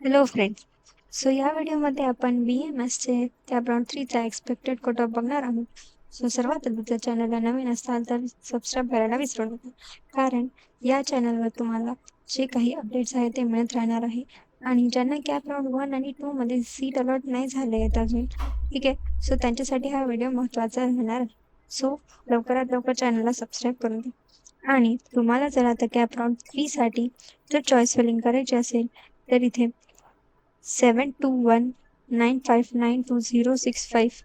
Hello friends so या व्हिडिओमध्ये आपण बी एम एसचे कॅब्राउंड थ्रीचा एक्सपेक्टेड कोटा ऑफ बघणार आहोत. सो सर्वात आधी त्या चॅनलला नवीन असाल तर सबस्क्राईब करायला विसरू नका. कारण या चॅनलवर तुम्हाला जे काही अपडेट्स आहेत ते मिळत राहणार आहे. आणि ज्यांना कॅप राऊंड वन आणि टूमध्ये सीट अलॉट नाही झाले आहेत अजून ठीक आहे? सो त्यांच्यासाठी हा व्हिडिओ महत्त्वाचा राहणार आहे. सो लवकरात लवकर चॅनलला सबस्क्राईब करून द्या आणि तुम्हाला जर आता कॅप राऊंड थ्रीसाठी जर चॉईस फिलिंग करायची असेल तर इथे seven two one nine five nine two zero six five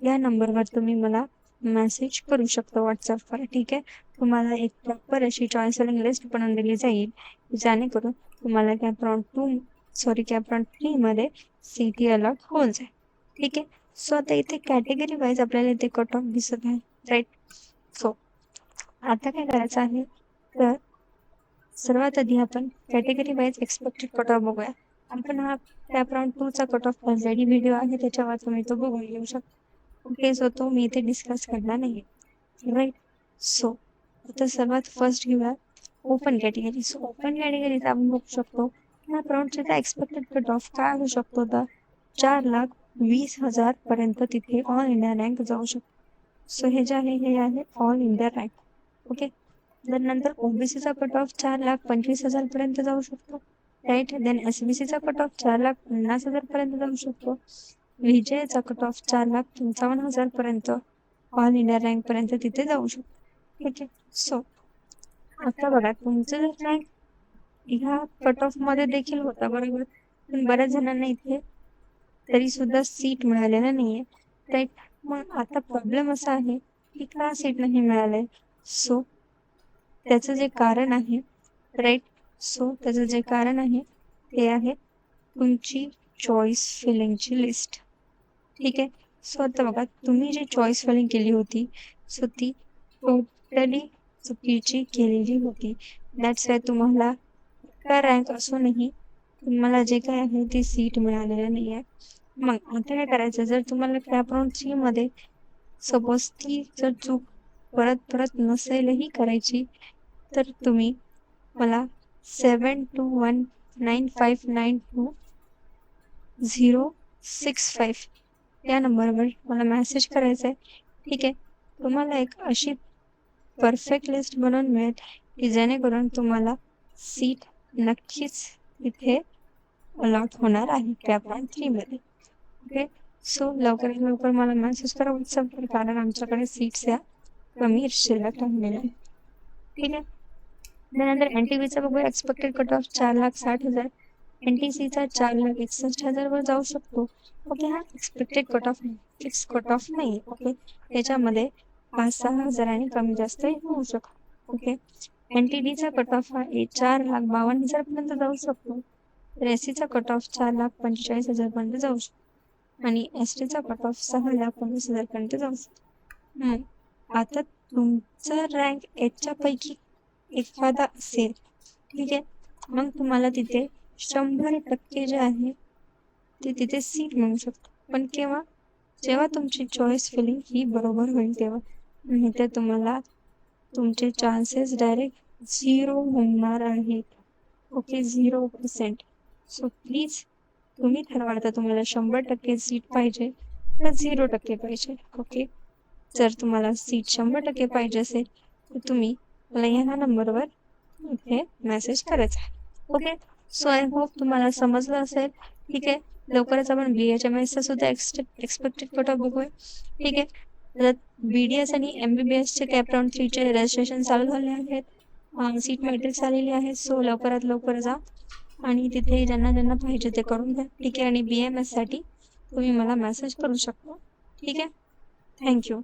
या नंबरवर तुम्ही मला मेसेज करू शकता व्हॉट्सअपवर ठीक आहे? तुम्हाला एक प्रॉपर अशी चॉईस फिलिंग लिस्ट बनवून दिली जाईल जेणेकरून तुम्हाला cap round two sorry cap round थ्रीमध्ये C T allot होऊन जाईल ठीक आहे? सो आता इथे कॅटेगरी वाईज आपल्याला इथे कट ऑफ दिसत आहे राईट सो आता काय करायचं आहे? तर सर्वात आधी आपण category wise expected cut off बघूया. आपण हा कॅप टूचा कट ऑफ ऑलरेडी व्हिडिओ आहे त्याच्यावर तुम्ही तो बघून घेऊ शकता. ओके सो तो मी इथे डिस्कस करणार नाही राईट सो आता सर्वात फर्स्ट घेऊया ओपन कॅटेगरी सो ओपन कॅटेगरीचा आपण बघू शकतो ह्या राऊंडचा एक्सपेक्टेड कट ऑफ काय होऊ शकतो तर चार लाख वीस हजार पर्यंत तिथे ऑल इंडिया रँक जाऊ शकतो. सो हे जे आहे हे आहे ऑल इंडिया रँक ओके नंतर ओबीसीचा कट ऑफ चार लाख पंचवीस हजार पर्यंत जाऊ शकतो. राईट देन एस बी सीचा कट ऑफ चार लाख पन्नास हजार पर्यंत जाऊ शकतो. विजयचा कट ऑफ चार लाख पंचावन्न हजार पर्यंत ऑल इंडिया रँक पर्यंत तिथे जाऊ शकतो. ठीक आहे. सो आता बघा तुमचं जर रँक ह्या कट ऑफमध्ये देखील होता बरोबर. पण बऱ्याच जणांना इथे तरी सुद्धा सीट मिळालेलं नाहीये. राईट मग आता प्रॉब्लेम असा आहे की का सीट नाही मिळालंय? सो त्याचं जे कारण आहे राईट सो त्याचं जे कारण आहे ते आहे तुमची चॉईस फिलिंगची लिस्ट ठीक आहे? सो आता बघा तुम्ही जी चॉईस फिलिंग केली होती सो ती टोटली चुकीची केलेली होती. दॅट्स वाय तुम्हाला का रँक असूनही तुम्हाला जे काय आहे ती सीट मिळालेलं नाही आहे. मग आता काय करायचं? जर तुम्हाला कॅप राऊंडमध्ये सपोज ती जर चूक परत परत नसेलही करायची तर तुम्ही मला seven two one nine five nine two zero six five या नंबरवर मला मेसेज करायचा आहे ठीक आहे. तुम्हाला एक अशी परफेक्ट लिस्ट बनवून मिळेल की जेणेकरून तुम्हाला सीट नक्कीच इथे अलॉट होणार आहे कॅप वन थ्रीमध्ये ओके सो लवकरात लवकर मला मॅसेज करा. व्हॉट्सअपवर कारण आमच्याकडे सीट्स या कमी शिल्लक राहिलेल्या ठीक आहे? त्यानंतर एन टी व्हीचा बघूया. एक्सपेक्टेड कट ऑफ चार लाख साठ हजार. एन टी सीचा चार लाख एकसष्ट वर जाऊ शकतो. ओके हा expected cut off fix cut off नाही. ओके त्याच्यामध्ये पाच सहा हजारांनी कमी जास्त होऊ शकतो. ओके एन टी डीचा कट ऑफ हा चार लाख बावन्न हजारपर्यंत जाऊ शकतो. तर एस सीचा कट ऑफ चार लाख पंचेचाळीस हजारपर्यंत जाऊ शकतो. आणि एस टीचा कट ऑफ सहा लाख पंचवीस हजारपर्यंत जाऊ शकतो. आता तुमचा रँक याच्या पैकी एखादा असेल. ठीक आहे मग तुम्हाला तिथे शंभर टक्के जे आहे ते तिथे सीट मिळू शकतो. पण केव्हा? जेव्हा तुमची चॉईस फिलिंग ही बरोबर होईल तेव्हा. नाही तर तुम्हाला तुमचे चान्सेस डायरेक्ट झिरो होणार आहेत. Okay zero percent so please तुम्ही ठरवाल तुम्हाला शंभर टक्के सीट पाहिजे का झिरो टक्के पाहिजे? ओके जर तुम्हाला सीट शंभर टक्के पाहिजे असेल तर तुम्ही मला ह्या नंबरवर इथे मेसेज करायचा आहे. ओके सो आय होप तुम्हाला समजलं असेल. ठीक आहे? लवकरच आपण बी एच एम एसचा सुद्धा एक्सपेक्टेड कोटा बघूया. ठीक आहे? बी डी एस आणि एम बी बी एसचे कॅप राऊंड थ्रीचे रजिस्ट्रेशन चालू झाले आहेत. सीट मॅट्रिक्स आलेली आहे. सो लवकरात लवकर जा. आणि तिथे ज्यांना ज्यांना पाहिजे ते करून घ्या. ठीक आहे? आणि बी एम एससाठी तुम्ही मला मेसेज करू शकता. ठीक आहे? थँक्यू